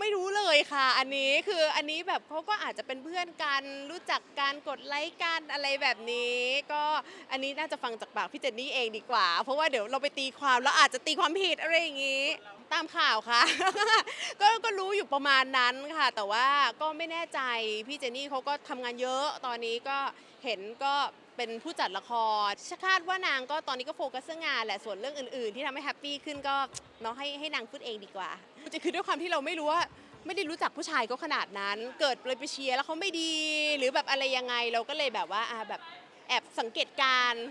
ไม่รู้เลยค่ะ อันนี้คืออันนี้แบบเขาก็อาจจะเป็นเพื่อนกัน รู้จักการกดไลค์กันอะไรแบบนี้ ก็อันนี้น่าจะฟังจากปากพี่เจนนี่เองดีกว่า เพราะว่าเดี๋ยวเราไปตีความแล้วอาจจะตีความผิดอะไรอย่างนี้ ตามข่าวค่ะ ก็ก็รู้อยู่ประมาณนั้นค่ะ แต่ว่าก็ไม่แน่ใจพี่เจนนี่เขาก็ทำงานเยอะตอนนี้ก็เห็นก็เป็นผู้จัดละครคาดว่านางก็ตอนนี้ก็โฟกัสเรื่องงานแหละส่วนเรื่องอื่น ๆ ที่ทำให้แฮปปี้ขึ้นก็เนาะให้ให้นางพูดเองดีกว่า คือด้วยความที่เราไม่รู้ว่าไม่ได้รู้จักผู้ชายเขาขนาดนั้น เกิดเลยไปเชียร์แล้วเขาไม่ดี หรือแบบอะไรยังไงเราก็เลยแบบว่าอ่าแบบแอบสังเกตการณ์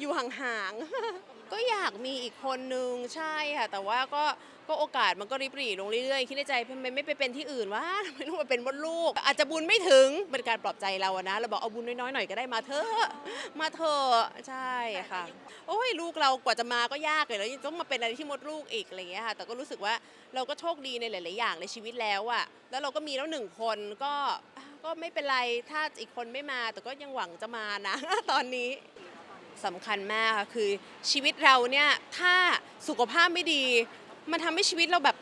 อยู่ห่างๆ ก็อยากมีอีกคนนึงใช่ค่ะ แต่ว่าก็ก็โอกาสมันก็ริบหรี่ลงเรื่อยๆคิดในใจทำไมไม่ไปเป็นที่อื่นวะทำไมต้องมาเป็นมดลูก อาจจะบุญไม่ถึงเป็นการปลอบใจเราอะนะเราบอกเอาบุญน้อยๆหน่อยก็ได้มาเถอะมาเถอะใช่ค่ะ โอ้ยลูกเรากว่าจะมาก็ยากเลยแล้วยังต้องมาเป็นอะไรที่มดลูกอีกอะไรอย่างเงี้ยค่ะแต่ก็รู้สึกว่าเราก็โชคดีในหลาย ๆ อย่างในชีวิตแล้วอะแล้วเราก็มีแล้วหนึ่งคนก็ก็ไม่เป็นไรถ้าอีกคนไม่มาแต่ก็ยังหวังจะมานะ ตอนนี้ สำคัญมากค่ะคือชีวิตเราเนี่ยถ้าสุขภาพไม่ดี มันทำให้ชีวิตเราแบบ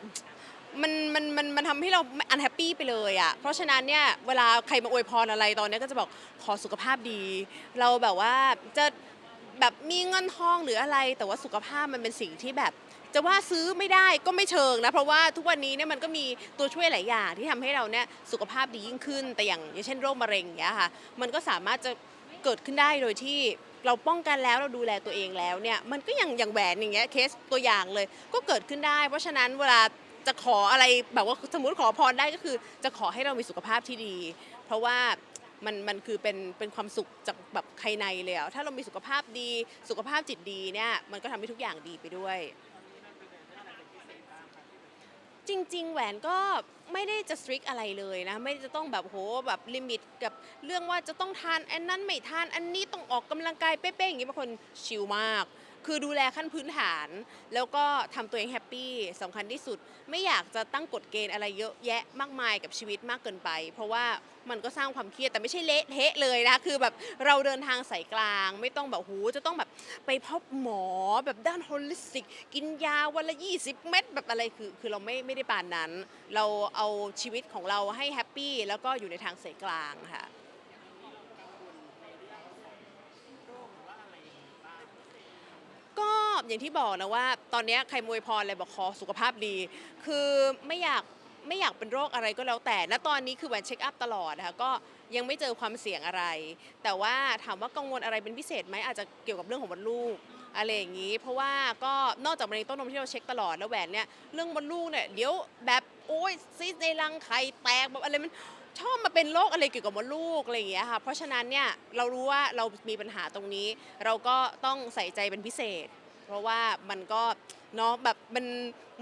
มันมันมันมันทำให้เราอันแฮปปี้ไปเลยอะ่ะ เพราะฉะนั้นเนี่ยเวลาใครมาอวยพรอะไรตอนเนี้ยก็จะบอกขอสุขภาพดี เราแบบว่าจะแบบมีเงินทองหรืออะไร แต่ว่าสุขภาพมันเป็นสิ่งที่แบบ จะว่าซื้อไม่ได้ก็ไม่เชิงนะ เพราะว่าทุกวันนี้เนี่ยมันก็มีตัวช่วยหลายอย่างที่ทำให้เราเนี่ยสุขภาพดียิ่งขึ้น แต่อย่างอย่างเช่นโรคมะเร็งอย่างเงี้ยค่ะ มันก็สามารถจะเกิดขึ้นได้โดยที่ เราป้องกันแล้วเราดูแลตัวเองแล้วเนี่ยมันก็ยังอย่างแหวนอย่างเงี้ยเคสตัวอย่างเลยก็เกิดขึ้นได้ เพราะฉะนั้นเวลาจะขออะไรแบบว่าสมมติขอพรได้ก็คือ จะขอให้เรามีสุขภาพที่ดี เพราะว่ามันมันคือเป็นเป็นความสุขจากแบบภายในเลยอะถ้าเรามีสุขภาพดีสุขภาพจิตดีเนี่ยมันก็ทำให้ทุกอย่างดีไปด้วย จริง ๆ แหวนก็ไม่ได้จะสตริกอะไรเลยนะ ไม่ได้จะต้องแบบโหแบบลิมิตกับเรื่องว่าจะต้องทานอันนั้นไม่ทานอันนี้ต้องออกกำลังกายเป๊ะๆอย่างนี้บางคนชิลมาก คือดูแลขั้นพื้นฐาน แล้วก็ทำตัวเองแฮปปี้สำคัญที่สุด ไม่อยากจะตั้งกฎเกณฑ์อะไรเยอะแยะมากมายกับชีวิตมากเกินไป เพราะว่ามันก็สร้างความเครียดแต่ไม่ใช่เละเทะเลยนะคือแบบเราเดินทางสายกลาง ไม่ต้องแบบหูจะต้องแบบไปพบหมอแบบด้านโฮลิสติก กินยาวันละ 20 เม็ดแบบอะไรคือ คือเราไม่ไม่ได้ปานนั้น เราเอาชีวิตของเราให้แฮปปี้แล้วก็อยู่ในทางสายกลางค่ะ ก็ อย่างที่บอกนะว่า ตอนนี้ใครมวยพรอะไรบอกขอสุขภาพดี คือไม่อยากไม่อยากเป็นโรคอะไรก็แล้วแต่ณตอนนี้คือแหวนเช็คอัพตลอดนะคะก็ยังไม่เจอความเสี่ยงอะไร แต่ว่าถามว่ากังวลอะไรเป็นพิเศษไหมอาจจะเกี่ยวกับเรื่องของมดลูกอะไรอย่างนี้ เพราะว่าก็นอกจากมะเร็งต้านมที่เราเช็คตลอดแล้วแหวนเนี่ยเรื่องมดลูกเนี่ยเดี๋ยวแบบโอ้ยซีสในรังไข่แตกแบบอะไรมันชอบมาเป็นโรคอะไรเกี่ยวกับมดลูกอะไรอย่างเงี้ยค่ะเพราะฉะนั้นเนี่ยเรารู้ว่าเรามีปัญหาตรงนี้ เราก็ต้องใส่ใจเป็นพิเศษ เพราะว่ามันก็เนาะแบบมัน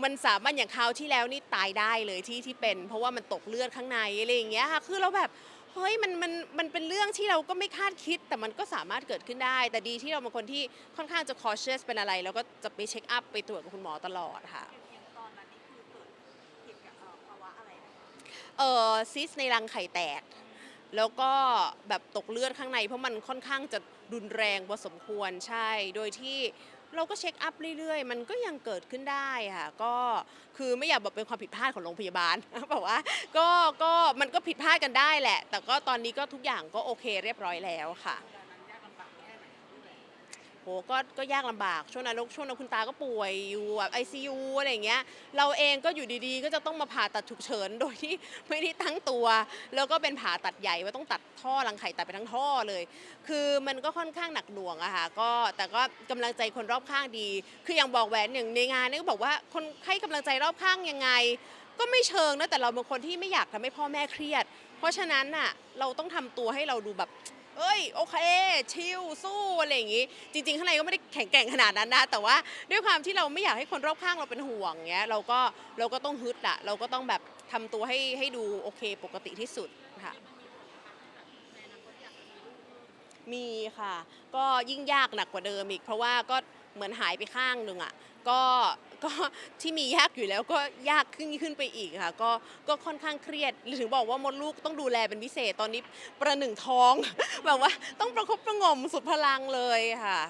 มันสามารถอย่างคราวที่แล้วนี่ตายได้เลยที่ที่เป็น เพราะว่ามันตกเลือดข้างในอะไรอย่างเงี้ยค่ะคือเราแบบเฮ้ยมันมันมันเป็นเรื่องที่เราก็ไม่คาดคิด แต่มันก็สามารถเกิดขึ้นได้ แต่ดีที่เราเป็นคนที่ค่อนข้างจะ cautious เป็นอะไรเราก็จะไปเช็คอัพไปตรวจกับคุณหมอตลอดค่ะอย่างตอนนั้นนี่คือเกิดเหตุกับเอ่อภาวะอะไรนะคะเออซิสในรังไข่แตก แล้วก็แบบตกเลือดข้างในเพราะมันค่อนข้างจะรุนแรงพอสมควรใช่ โดยที่ เราก็เช็คอัพเรื่อยๆ มันก็ยังเกิดขึ้นได้ค่ะ ก็คือไม่อยากบอกเป็นความผิดพลาดของโรงพยาบาล บอกว่าก็ก็มันก็ผิดพลาดกันได้แหละ แต่ก็ตอนนี้ก็ทุกอย่างก็โอเคเรียบร้อยแล้วค่ะ โหก็ก็ยากลำบากช่วงนั้นช่วงนั้นคุณตาก็ป่วยอยู่แบบไอซียูอะไรอย่างเงี้ยเราเองก็อยู่ดีๆ ก็จะต้องมาผ่าตัดฉุกเฉินโดยที่ไม่ได้ตั้งตัว แล้วก็เป็นผ่าตัดใหญ่ว่าต้องตัดท่อรังไข่ตัดไปทั้งท่อเลย คือมันก็ค่อนข้างหนักหน่วงอะค่ะก็แต่ก็กำลังใจคนรอบข้างดี คืออย่างบอกแหวนอย่างในงานนี่ก็บอกว่าคนให้กำลังใจรอบข้างยังไง ก็ไม่เชิงนะแต่เราเป็นคนที่ไม่อยากทำให้พ่อแม่เครียด เพราะฉะนั้นน่ะเราต้องทำตัวให้เราดูแบบ เอ้ยโอเค ชิลสู้อะไรอย่างงี้ จริง ๆ ข้างในก็ไม่ได้แข็งแกร่งขนาดนั้นนะ แต่ว่าด้วยความที่เราไม่อยากให้คนรอบข้างเราเป็นห่วงเงี้ยเราก็เราก็ต้องฮึดอะเราก็ต้องแบบทำตัวให้ให้ดูโอเคปกติที่สุดค่ะ มีค่ะ ก็ยิ่งยากหนักกว่าเดิมอีก เพราะว่าก็เหมือนหายไปข้างหนึ่งอะ่ะก็ ก็ที่มียากอยู่แล้วก็ยากขึ้นขึ้นไปอีกค่ะ ก็ก็ค่อนข้างเครียดถึงบอกว่ามดลูกต้องดูแลเป็นพิเศษตอนนี้ประหนึ่งท้อง แบบว่าต้องประคบประงมสุดพลังเลยค่ะ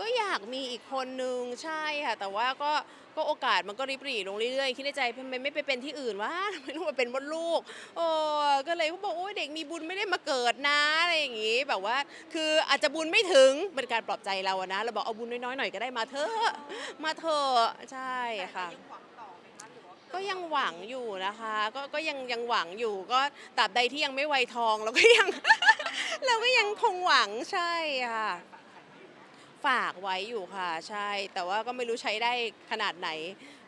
กอยากจะมีน้ก็อยากมีอีกคนนึงใช่ค่ะ แต่ว่าก็ก็โอกาสมันก็ริบหรี่ลงเรื่อยๆคิดในใจทำไมไม่ไปเป็นที่อื่นวะทำไมต้องมาเป็นมดลูก โอ้ก็เลยเขาบอกโอ้ยเด็กมีบุญไม่ได้มาเกิดนะอะไรอย่างงี้แบบว่า คืออาจจะบุญไม่ถึงเป็นการปลอบใจเราอะนะเราบอกเอาบุญน้อยๆหน่อยก็ได้มาเถอะมาเถอะใช่ค่ะยังหวังต่อไหมคะหรือว่าก็ยังหวังอยู่นะคะ ก็ก็ยังยังหวังอยู่ก็ตราบใดที่ยังไม่ไวยทองเราก็ยัง เราก็ยังคงหวังใช่ค่ะ ฝากไว้อยู่ค่ะ ใช่ แต่ว่าก็ไม่รู้ใช้ได้ขนาดไหน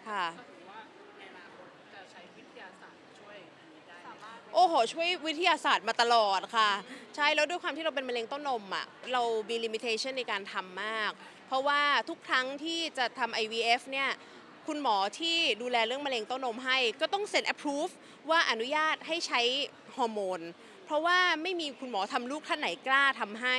ค่ะก็ถือว่าในอนาคตจะใช้วิทยาศาสตร์ช่วยอันนี้ได้ไหมสามารถโอ้โห ช่วยวิทยาศาสตร์มาตลอดค่ะ ใช่แล้วด้วยความที่เราเป็นมะเร็งเต้านมอะเรามี limitation ในการทำมาก เพราะว่าทุกครั้งที่จะทำ IVF เนี่ยคุณหมอที่ดูแลเรื่องมะเร็งเต้านมให้ ก็ต้องเซ็น approve ว่าอนุญาตให้ใช้ฮอร์โมนเพ ราะว่าไม่มีคุณหมอทำลูกท่านไหนกล้าทำให้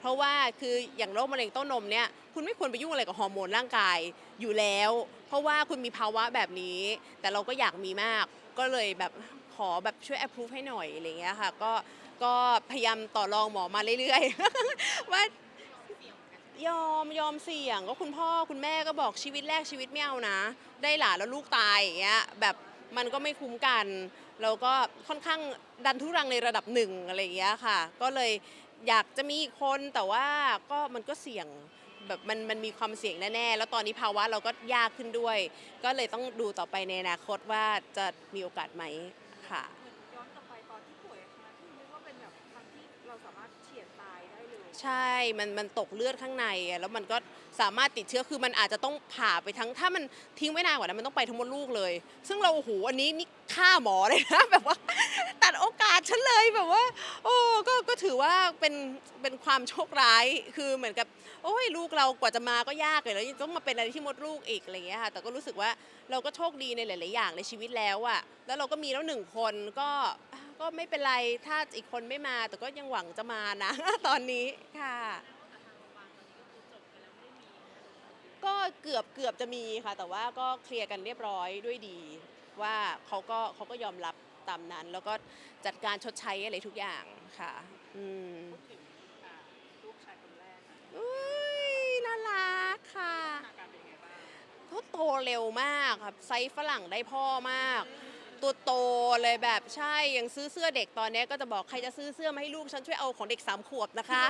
เพราะว่าคืออย่างโรคมะเร็งเต้านมเนี่ยคุณไม่ควรไปยุ่งอะไรกับฮอร์โมนร่างกายอยู่แล้ว เพราะว่าคุณมีภาวะแบบนี้ แต่เราก็อยากมีมาก ก็เลยแบบขอแบบช่วย approve ให้หน่อยอะไรเงี้ยค่ะก็ก็พยายามต่อรองหมอมาเรื่อยๆ ว่ายอมยอมเสี่ยงก็คุณพ่อคุณแม่ก็บอกชีวิตแรกชีวิตไม่เอานะ ได้หลานแล้วลูกตายอย่างเงี้ยแบบ มันก็ไม่คุ้มกันแล้วก็ค่อนข้างดันทุรังในระดับหนึ่งอะไรอย่างเงี้ยค่ะ ก็เลยอยากจะมีอีกคนแต่ว่าก็มันก็เสี่ยงแบบมันมันมีความเสี่ยงแน่ๆ แล้วตอนนี้ภาวะเราก็ยากขึ้นด้วย ก็เลยต้องดูต่อไปในอนาคตว่าจะมีโอกาสไหมค่ะ ย้อนกลับไปตอนที่ป่วย เราสามารถเฉียดตายได้เลย ใช่ มันมันตกเลือดข้างในอะแล้วมันก็สามารถติดเชื้อ คือมันอาจจะต้องผ่าไปทั้ง ถ้ามันทิ้งไว้นานกว่านั้นมันต้องไปทั้งหมดลูกเลย ซึ่งเราโอ้โหอันนี้นี่ฆ่าหมอเลยนะ แบบว่า ตัดโอกาสฉันเลยแบบว่า โอ้ก็ก็ถือว่าเป็นเป็นความโชคร้าย คือเหมือนกับ โอ้ยลูกเรากว่าจะมาก็ยากเลยแล้วยังต้องมาเป็นอะไรที่มดลูกอีกอะไรอย่างเงี้ยค่ะ แต่ก็รู้สึกว่าเราก็โชคดีในหลาย ๆ อย่างในชีวิตแล้วอะแล้วเราก็มีแล้วหนึ่งคนก็ ก็ไม่เป็นไรถ้าอีกคนไม่มา แต่ก็ยังหวังจะมานะ ตอนนี้ค่ะ ก็เกือบเกือบจะมีค่ะ แต่ว่าก็เคลียร์กันเรียบร้อยด้วยดี ว่าเขาก็เขาก็ยอมรับตามนั้น แล้วก็จัดการชดใช้อะไรทุกอย่างค่ะ อืมพูดถึงอ่าลูกชายคนแรกอะอุ้ยน่ารักค่ะอาการเป็นยังไงบ้างเขาโตเร็วมากครับไซส์ฝรั่งได้พ่อมาก ตัวโตเลยแบบใช่ยังซื้อเสื้อเด็กตอนนี้ก็จะบอกใครจะซื้อเสื้อมาให้ลูกฉันช่วยเอาของเด็กสามขวบนะคะ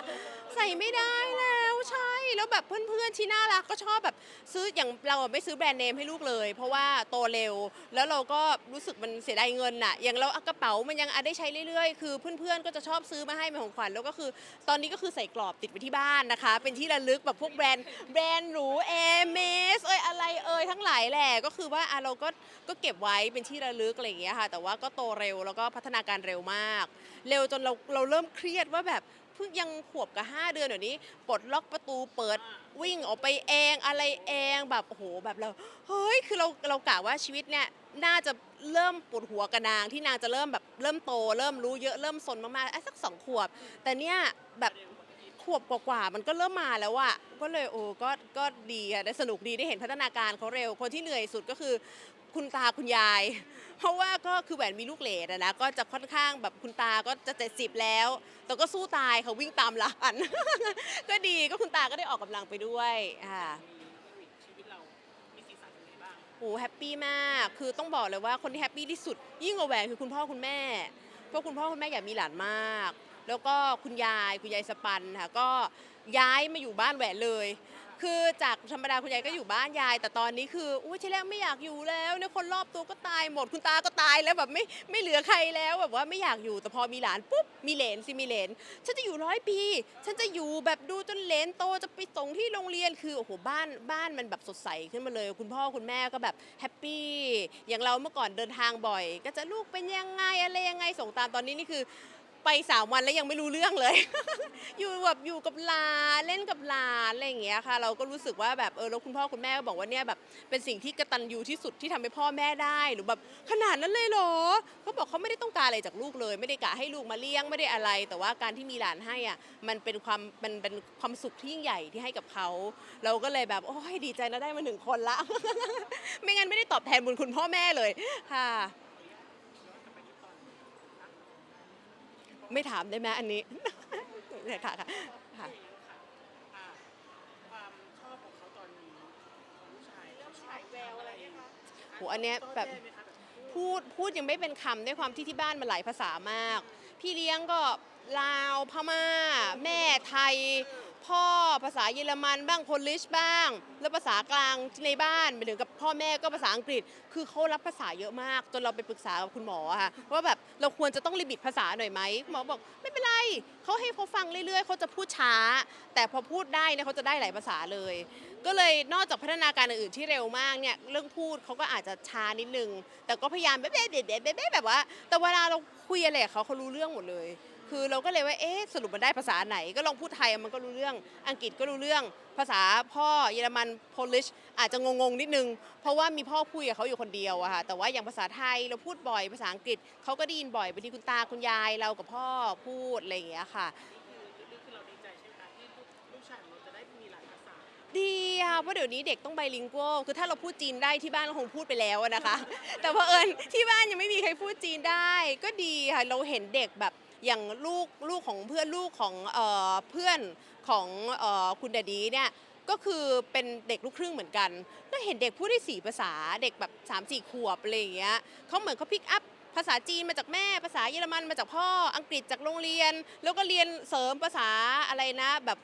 ใส่ไม่ได้แล้วใช่ แล้วแบบเพื่อนๆที่น่ารักก็ชอบแบบซื้ออย่างเราอะไม่ซื้อแบรนด์เนมให้ลูกเลย เพราะว่าโตเร็ว แล้วเราก็รู้สึกมันเสียดายเงินน่ะ อย่างเราเอากระเป๋ามันยังอะได้ใช้เรื่อยๆ คือเพื่อนๆก็จะชอบซื้อมาให้เป็นของขวัญแล้วก็คือ ตอนนี้ก็คือใส่กรอบติดไว้ที่บ้านนะคะ เป็นที่ระลึกแบบพวกแบรนด์แบรนด์หรูเอเมสเอ้ยอะไรเอ่ยทั้งหลายแหละก็คือว่าอะเราก็ก็เก็บไว้เป็นที่ระลึกอะไรอย่างเงี้ยค่ะ แต่ว่าก็โตเร็วแล้วก็พัฒนาการเร็วมาก เร็วจนเราเราเริ่มเครียดว่าแบบ เพิ่งยังขวบกับ 5 เดือนเดี๋ยวนี้ปลดล็อกประตูเปิดวิ่งออกไปเองอะไรเองแบบโอ้โหแบบเราเฮ้ยคือเราเรากะว่าชีวิตเนี่ยน่าจะเริ่มปวดหัวกับนางที่นางจะเริ่มแบบเริ่มโต เริ่มรู้เยอะเริ่มสนมากๆไอ้สักสองขวบ แต่เนี่ยแบบขวบกว่าๆมันก็เริ่มมาแล้วอะก็เลยโอ้ก็ก็ดีอะได้สนุกดีได้เห็นพัฒนาการเขาเร็ว คนที่เหนื่อยสุดก็คือ คุณตาคุณยาย เพราะว่าก็คือแหวนมีลูกเหลนอะนะก็จะค่อนข้างแบบคุณตาก็จะเจ็ดสิบแล้ว แต่ก็สู้ตายเขาวิ่งตามหลาน ก็ดีก็คุณตาก็ได้ออกกำลังไปด้วยค่ะมีชีวิตเรามีสีสันยังไงบ้างโอ้แฮปปี้มาก คือต้องบอกเลยว่าคนที่แฮปปี้ที่สุด ยิ่งกว่าแหวนคือคุณพ่อคุณแม่ เพราะคุณพ่อคุณแม่อยากมีหลานมาก แล้วก็คุณยายคุณยายสปันค่ะก็ย้ายมาอยู่บ้านแหวนเลย คือจากธรรมดาคุณยายก็อยู่บ้านยาย แต่ตอนนี้คืออุ้ยทีแรกไม่อยากอยู่แล้วเนี่ยคนรอบตัวก็ตายหมดคุณตาก็ตายแล้วแบบไม่ไม่เหลือใครแล้วแบบว่าไม่อยากอยู่แต่พอมีหลานปุ๊บมีเหลนสิมีเหลนฉันจะอยู่ร้อยปี ฉันจะอยู่แบบดูจนเหลนโตจะไปส่งที่โรงเรียนคือโอ้โหบ้านบ้านมันแบบสดใสขึ้นมาเลย คุณพ่อคุณแม่ก็แบบแฮปปี้อย่างเราเมื่อก่อนเดินทางบ่อย ก็จะลูกเป็นยังไงอะไรยังไงส่งตามตอนนี้นี่คือ ไปสามวันแล้วยังไม่รู้เรื่องเลย อยู่แบบอยู่กับหลานเล่นกับหลานอะไรอย่างเงี้ยค่ะ เราก็รู้สึกว่าแบบเออแล้วคุณพ่อคุณแม่ก็บอกว่าเนี่ยแบบเป็นสิ่งที่กระตันยูที่สุดที่ทำให้พ่อแม่ได้หรือแบบขนาดนั้นเลยเหรอเขาบอกเขาไม่ได้ต้องการอะไรจากลูกเลย ไม่ได้กะให้ลูกมาเลี้ยงไม่ได้อะไร แต่ว่าการที่มีหลานให้อะมันเป็นความมันเป็นความสุขที่ยิ่งใหญ่ที่ให้กับเขา เราก็เลยแบบโอ้ยดีใจนะได้มาหนึ่งคนละ ไม่งั้นไม่ได้ตอบแทนบุญคุณพ่อแม่เลยค่ะ ไม่ถามได้ไหมอันนี้เนี่ยค่ะค่ะความชอบของเขาตอนนี้ชายชายแววอะไรโหอันเนี้ยแบบพูดพูดยังไม่เป็นคำด้วยความที่ที่บ้านมันหลายภาษามาก พี่เลี้ยงก็ลาวพม่า แม่ไทย พ่อภาษาเยอรมันบ้างโพลิชบ้าง แล้วภาษากลางในบ้านไปถึงกับพ่อแม่ก็ภาษาอังกฤษ คือเขารับภาษาเยอะมาก จนเราไปปรึกษากับคุณหมอค่ะว่าแบบ เราควรจะต้องลิมิตภาษาหน่อยไหมหมอบอกไม่เป็นไรเขาให้เขาฟังเรื่อยๆเขาจะพูดช้า แต่พอพูดได้เนี่ยเขาจะได้หลายภาษาเลย ก็เลยนอกจากพัฒนาการอื่นๆที่เร็วมากเนี่ยเรื่องพูดเขาก็อาจจะช้านิดนึงแต่ก็พยายามเบ๊ะเบ๊ะเบ๊ะเบ๊ะเบ๊ะเบ๊ะแบบว่า แต่เวลาเราคุยอะไรกับเขาเขารู้เรื่องหมดเลย คือเราก็เลยว่า เอ๊ะ สรุปมันได้ภาษาไหน ก็ลองพูดไทยมันก็รู้เรื่อง อังกฤษก็รู้เรื่อง ภาษาพ่อเยอรมันโพลิชอาจจะงงๆนิดนึง เพราะว่ามีพ่อคุยกับเขาอยู่คนเดียวอะค่ะ แต่ว่าอย่างภาษาไทยเราพูดบ่อย ภาษาอังกฤษเขาก็ได้ยินบ่อยบางทีคุณตาคุณยายเรากับพ่อพูดอะไรอย่างเงี้ยค่ะนี่คือนี่เราดีใจใช่ไหมคะที่ลูกชายเราจะได้มีหลายภาษาดีค่ะเพราะเดี๋ยวนี้เด็กต้องไบลิง u a l คือถ้าเราพูดจีนได้ที่บ้านเราคงพูดไปแล้วนะคะ แต่เพอเอิญที่บ้านยังไม่มีใครพูดจีนได้ ก็ดีค่ะเราเห็นเด็กแบบ อย่างลูกลูกของเพื่อนลูกของเอ่อเพื่อนของเอ่อคุณดดีเนี่ยก็คือเป็นเด็กลูกครึ่งเหมือนกัน ก็เห็นเด็กพูดได้สี่ภาษาเด็กแบบ3ามสี่ขวบอะไรอย่างเงี้ยเขาเหมือนเขาพิกอัพ ภาษาจีนมาจากแม่ ภาษาเยอรมันมาจากพ่อ อังกฤษจากโรงเรียน แล้วก็เรียนเสริมภาษาอะไรนะ แบบ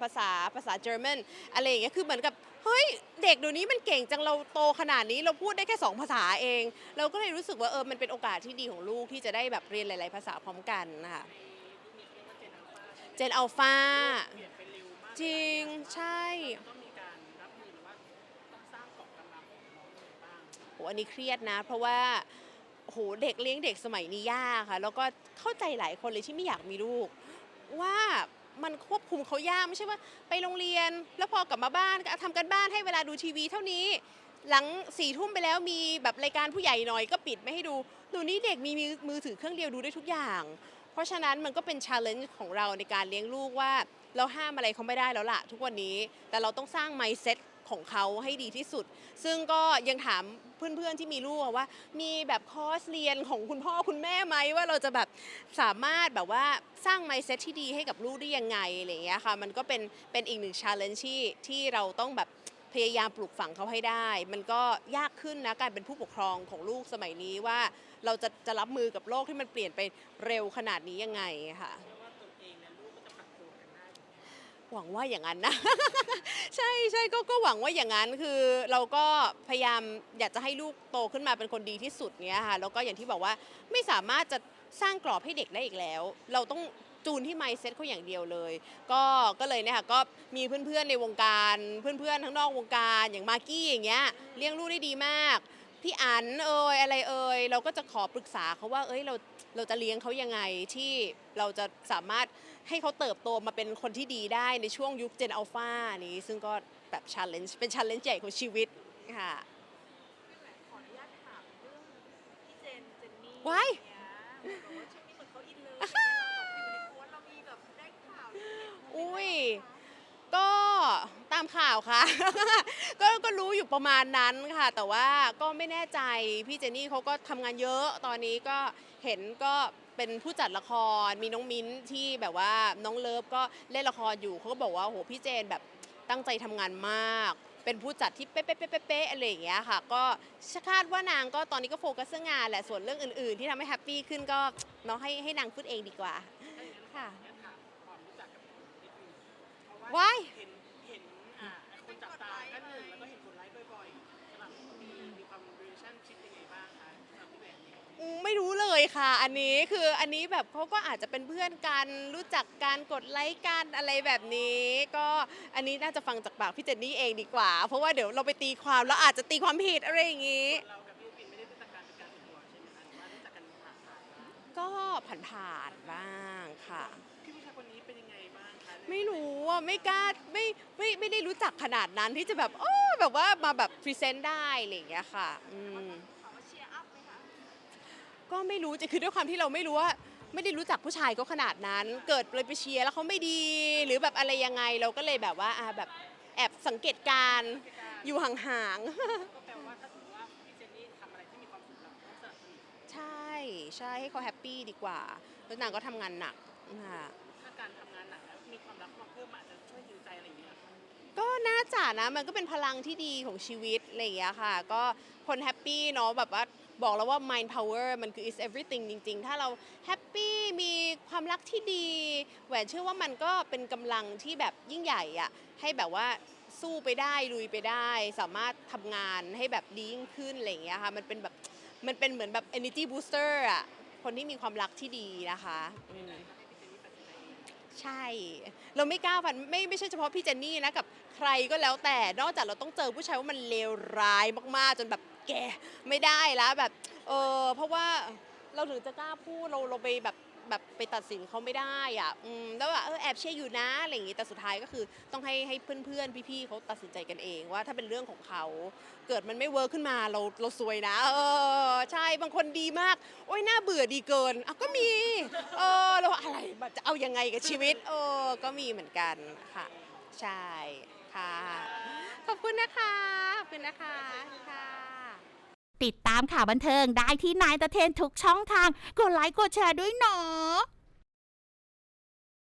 ภาษาภาษาเยอรมันอะไรอย่างเงี้ย คือเหมือนกับเฮ้ยเด็กเดี๋ยวนี้มันเก่งจังเราโตขนาดนี้เราพูดได้แค่สองภาษาเอง เราก็เลยรู้สึกว่าเออมันเป็นโอกาสที่ดีของลูกที่จะได้แบบเรียนหลาย ๆ ภาษาพร้อมกันนะคะเจนอัลฟาใช่ไหมเจนอัลฟาเปลี่ยนไปเร็วมากจริงใช่ต้องมีการรับมือหรือว่าต้องสร้างเกาะกำลังของน้องยังไงบ้างโหอันนี้เครียดนะ เพราะว่า โหเด็กเลี้ยงเด็กสมัยนี้ยากค่ะ แล้วก็เข้าใจหลายคนเลยที่ไม่อยากมีลูก ว่ามันควบคุมเขายากไม่ใช่ว่า ไปโรงเรียนแล้วพอกลับมาบ้านก็ทำกันบ้านให้เวลาดูทีวีเท่านี้ หลังสี่ทุ่มไปแล้วมีแบบรายการผู้ใหญ่หน่อยก็ปิดไม่ให้ดูดูนี้เด็กมีมือถือเครื่องเดียวดูได้ทุกอย่าง เพราะฉะนั้นมันก็เป็นชาเลนจ์ของเราในการเลี้ยงลูกว่า เราห้ามอะไรเขาไม่ได้แล้วล่ะ ทุกวันนี้แต่เราต้องสร้าง mindset ของเขาให้ดีที่สุด ซึ่งก็ยังถาม เพื่อนๆที่มีลูกอะว่า มีแบบคอร์สเรียนของคุณพ่อคุณแม่ไหมว่าเราจะแบบสามารถแบบว่าสร้าง mindset ที่ดีให้กับลูกได้ยังไงอะไรอย่างเงี้ยค่ะมันก็เป็นเป็นอีกหนึ่ง challenge ที่ที่เราต้องแบบพยายามปลูกฝังเขาให้ได้ มันก็ยากขึ้นนะการเป็นผู้ปกครองของลูกสมัยนี้ว่า เราจะจะรับมือกับโลกที่มันเปลี่ยนไปเร็วขนาดนี้ยังไงค่ะ หวังว่าอย่างนั้นนะ ใช่ใช่ก็ก็หวังว่าอย่างนั้นคือเราก็พยายามอยากจะให้ลูกโตขึ้นมาเป็นคนดีที่สุดเนี้ยค่ะแล้วก็อย่างที่บอกว่าไม่สามารถจะสร้างกรอบให้เด็กได้อีกแล้ว เราต้องจูนที่ mindset เขาอย่างเดียวเลย ก็ก็เลยเนี่ยค่ะก็มีเพื่อนๆในวงการเพื่อนๆทั้งนอกวงการอย่างมากกี้อย่างเงี้ยเลี้ยงลูกได้ดีมาก พี่อันเอ่ยอะไรเอ่ยเราก็จะขอปรึกษาเขาว่า เอ้ยเราเราจะเลี้ยงเขายังไงที่เราจะสามารถให้เขาเติบโตมาเป็นคนที่ดีได้ในช่วงยุคเจนอัลฟานี้ ซึ่งก็แบบช l เลนจ์เป็นช l เลนจ์ใหญ่ของชีวิตค่ะพี่แหวนขออนุญาตถามเรื่องพี่เจนเจนนี่ว้ายเนี่ยเหมือนกับว่าช่วงนี้เหมือนเขาอินเลิฟอย่างเงี้ยเราแบบอยู่ในโพสต์เรามีแบบได้ข่าวหรือเห็นโมเมนต์อุ้ย ก็ตามข่าวค่ะ ก็ก็รู้อยู่ประมาณนั้นค่ะ แต่ว่าก็ไม่แน่ใจพี่เจนนี่เขาก็ทำงานเยอะตอนนี้ก็เห็นก็เป็นผู้จัดละครมีน้องมิ้นท์ที่แบบว่าน้องเลิฟก็เล่นละครอยู่เขาก็บอกว่าโหพี่เจนแบบตั้งใจทำงานมาก เป็นผู้จัดที่เป๊ะเป๊ะเป๊ะเป๊ะเป๊ะอะไรอย่างเงี้ยค่ะ ก็คาดว่านางก็ตอนนี้ก็โฟกัสเรื่องงานแหละส่วนเรื่องอื่นๆ ที่ทำให้แฮปปี้ขึ้นก็เนาะให้ให้นางพูดเองดีกว่าค่ะ ว่าว้าย เห็นเห็นอ่าคนจับตาก็หนึ่งแล้วก็เห็นกดไลค์บ่อยๆสำหรับมีมีความ relationship ยังไงบ้างคะสำหรับพี่แหวนเนี่ยอืมไม่รู้เลยค่ะ อันนี้คืออันนี้แบบเขาก็อาจจะเป็นเพื่อนกันรู้จักการกดไลค์กันอะไรแบบนี้ ก็อันนี้น่าจะฟังจากปากพี่เจนนี่เองดีกว่า เพราะว่าเดี๋ยวเราไปตีความแล้วอาจจะตีความผิดอะไรอย่างนี้ เรากับพี่ปิ่นไม่ได้รู้จักกันเป็นการส่วนตัวใช่ไหมคะหรือว่ารู้จักกันผ่านๆบ้างก็ผ่านๆบ้างค่ะ ไม่รู้อะไม่กล้าไม่ไม่ไม่ได้รู้จักขนาดนั้นที่จะแบบโอ้แบบว่ามาแบบพรีเซนต์ได้อะไรอย่างเงี้ยค่ะอืมถามว่าเชียร์อัพไหมคะก็ไม่รู้จะคือด้วยความที่เราไม่รู้ว่า ไม่ได้รู้จักผู้ชายก็ขนาดนั้น เกิดเลยไปเชียร์แล้วเขาไม่ดี หรือแบบอะไรยังไงเราก็เลยแบบว่าอ่าแบบแอบสังเกตการณ์อยู่ห่างก็แปลว่าถ้าสมมติว่าพี่เจนนี่ทำอะไรที่มีความสุขเราต้องสนับสนุนๆใช่ ใช่ให้เขาแฮปปี้ดีกว่าแล้วนางก็ทำงานหนักค่ะ ถ้า การทำงานหนักแล้วมีความรักมาเพิ่มมันอาจจะช่วยฮิวใจอะไรอย่างเงี้ยก็น่าจะนะมันก็เป็นพลังที่ดีของชีวิตอะไรอย่างเงี้ยค่ะ ก็คนแฮปปี้เนาะแบบว่าบอกแล้วว่า mind power มันคือ is everything จริง ๆ ถ้าเราแฮปปี้มีความรักที่ดี แหวนเชื่อว่ามันก็เป็นกำลังที่แบบยิ่งใหญ่อะให้แบบว่าสู้ไปได้ลุยไปได้ สามารถทำงานให้แบบดียิ่งขึ้นอะไรอย่างเงี้ยค่ะ มันเป็นแบบมันเป็นเหมือนแบบ energy booster อะคนที่มีความรักที่ดีนะคะอืมใช่ เราไม่กล้าฟันไม่ไม่ใช่เฉพาะพี่เจนนี่นะกับ ใครก็แล้วแต่ นอกจากเราต้องเจอผู้ชายว่ามันเลวร้ายมากๆ จนแบบแกไม่ได้แล้วแบบ เออเพราะว่าเราถึงจะกล้าพูดเราเราไปแบบแบบไปตัดสินเขาไม่ได้อะอืมแล้วแบบเออแอบเชียร์อยู่นะอะไรอย่างงี้แต่สุดท้ายก็คือต้องให้ให้เพื่อนๆพี่ๆเขาตัดสินใจกันเองว่าถ้าเป็นเรื่องของเขา เกิดมันไม่เวิร์คขึ้นมาเราเราซวยนะ เออใช่บางคนดีมาก โอ้ยน่าเบื่อดีเกินอะก็มีเออเราอะไรแบบจะเอายังไงกับชีวิตเออก็มีเหมือนกันค่ะ ใช่ ค่ะ ขอบคุณนะคะ ขอบคุณนะคะค่ะ ติดตามข่าวบันเทิงได้ที่นายตะเทนทุกช่องทาง กดไลค์กดแชร์ด้วยเนาะ